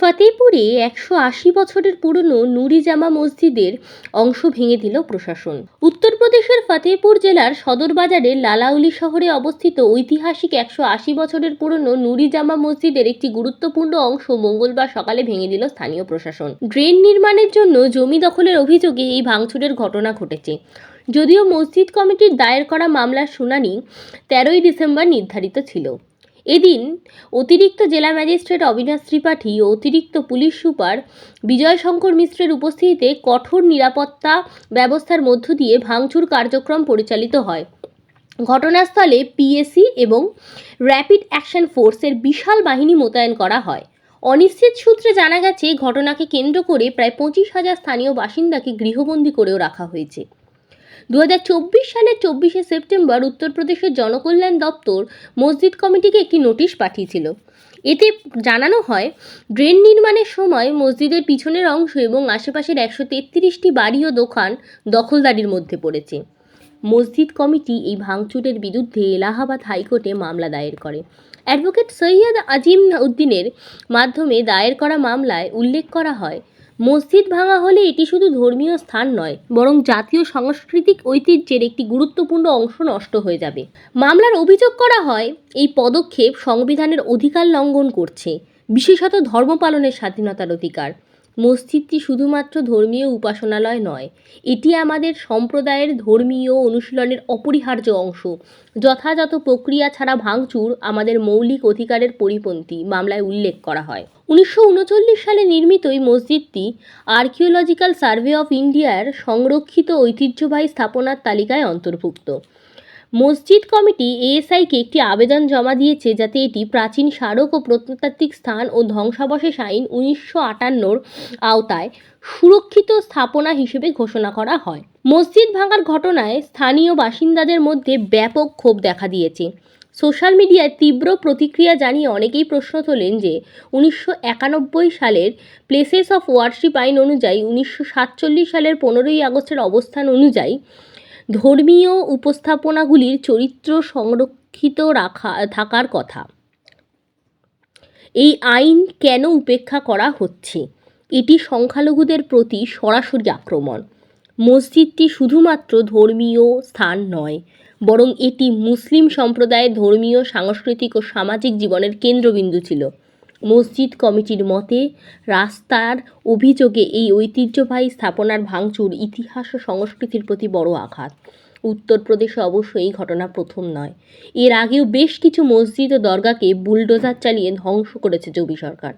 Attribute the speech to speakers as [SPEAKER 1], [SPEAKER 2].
[SPEAKER 1] ফতেপুরে একশো আশি বছরের পুরনো নুরি জামা মসজিদের অংশ ভেঙে দিল প্রশাসন। উত্তরপ্রদেশের ফতেপুর জেলার সদর বাজারের লালাউলি শহরে অবস্থিত ঐতিহাসিক একশো আশি বছরের পুরনো নুরি জামা মসজিদের একটি গুরুত্বপূর্ণ অংশ মঙ্গলবার সকালে ভেঙে দিল স্থানীয় প্রশাসন। ড্রেন নির্মাণের জন্য জমি দখলের অভিযোগে এই ভাঙচুরের ঘটনা ঘটেছে। যদিও মসজিদ কমিটির দায়ের করা মামলার শুনানি তেরোই ডিসেম্বর নির্ধারিত ছিল। এদিন অতিরিক্ত জেলা ম্যাজিস্ট্রেট অবিনাশ ত্রিপাঠী ও অতিরিক্ত পুলিশ সুপার বিজয় শঙ্কর মিশ্রের উপস্থিতিতে কঠোর নিরাপত্তা ব্যবস্থার মধ্য দিয়ে ভাঙচুর কার্যক্রম পরিচালিত হয়। ঘটনাস্থলে পিএসি এবং র্যাপিড অ্যাকশন ফোর্সের বিশাল বাহিনী মোতায়েন করা হয়। অনিশ্চিত সূত্রে জানা গেছে, ঘটনাকে কেন্দ্র করে প্রায় পঁচিশ হাজার স্থানীয় বাসিন্দাকে গৃহবন্দী করেও রাখা হয়েছে। দু সালের চব্বিশে সেপ্টেম্বর উত্তরপ্রদেশের জনকল্যাণ দপ্তর মসজিদ কমিটিকে একটি নোটিশ পাঠিয়েছিল। এতে জানানো হয়, ড্রেন নির্মাণের সময় মসজিদের পিছনের অংশ এবং আশেপাশের একশো তেত্রিশটি বাড়ি ও দোকান দখলদারির মধ্যে পড়েছে। মসজিদ কমিটি এই ভাঙচুরের বিরুদ্ধে এলাহাবাদ হাইকোর্টে মামলা দায়ের করে। অ্যাডভোকেট সৈয়দ আজিম উদ্দিনের মাধ্যমে দায়ের করা মামলায় উল্লেখ করা হয় মসজিদ ভাঙা হলে এটি শুধু ধর্মীয় স্থান নয়, বরং জাতীয় সাংস্কৃতিক ঐতিহ্যের একটি গুরুত্বপূর্ণ অংশ নষ্ট হয়ে যাবে। মামলার অভিযোগ করা হয়, এই পদক্ষেপ সংবিধানের অধিকার লঙ্ঘন করছে, বিশেষত ধর্ম পালনের স্বাধীনতার অধিকার। মসজিদটি শুধুমাত্র ধর্মীয় উপাসনালয় নয়, এটি আমাদের সম্প্রদায়ের ধর্মীয় অনুশীলনের অপরিহার্য অংশ। যথাযথ প্রক্রিয়া ছাড়া ভাঙচুর আমাদের মৌলিক অধিকারের পরিপন্থী মামলায় উল্লেখ করা হয়। উনিশশো উনচল্লিশ সালে নির্মিত এই মসজিদটি আর্কিওলজিক্যাল সার্ভে অফ ইন্ডিয়ার সংরক্ষিত ঐতিহ্যবাহী স্থাপনার তালিকায় অন্তর্ভুক্ত। মসজিদ কমিটি এএসআইকে একটি আবেদন জমা দিয়েছে যাতে এটি প্রাচীন স্মারক ও প্রত্নতাত্ত্বিক স্থান ও ধ্বংসাবশেষ আইন উনিশশো আটান্নর আওতায় সুরক্ষিত স্থাপনা হিসেবে ঘোষণা করা হয়। মসজিদ ভাঙার ঘটনায় স্থানীয় বাসিন্দাদের মধ্যে ব্যাপক ক্ষোভ দেখা দিয়েছে। সোশ্যাল মিডিয়ায় তীব্র প্রতিক্রিয়া জানিয়ে অনেকেই প্রশ্ন তোলেন যে উনিশশো একানব্বই সালের প্লেসেস অফ ওয়ার্শিপ আইন অনুযায়ী উনিশশো সাতচল্লিশ সালের পনেরোই আগস্টের অবস্থান অনুযায়ী ধর্মীয় উপস্থাপনাগুলির চরিত্র সংরক্ষিত রাখা, থাকার কথা। এই আইন কেন উপেক্ষা করা হচ্ছে? এটি সংখ্যালঘুদের প্রতি সরাসরি আক্রমণ। মসজিদটি শুধুমাত্র ধর্মীয় স্থান নয়, বরং এটি মুসলিম সম্প্রদায়ের ধর্মীয়, সাংস্কৃতিক ও সামাজিক জীবনের কেন্দ্রবিন্দু ছিল। মসজিদ কমিটির মতে, রাস্তার অভিযোগে এই ঐতিহ্যবাহী স্থাপনার ভাঙচুর ইতিহাস ও সংস্কৃতির প্রতি বড় আঘাত। উত্তরপ্রদেশে অবশ্য এই ঘটনা প্রথম নয়। এর আগেও বেশ কিছু মসজিদ ও দরগাকে বুলডোজার চালিয়ে ধ্বংস করেছে যোগী সরকার।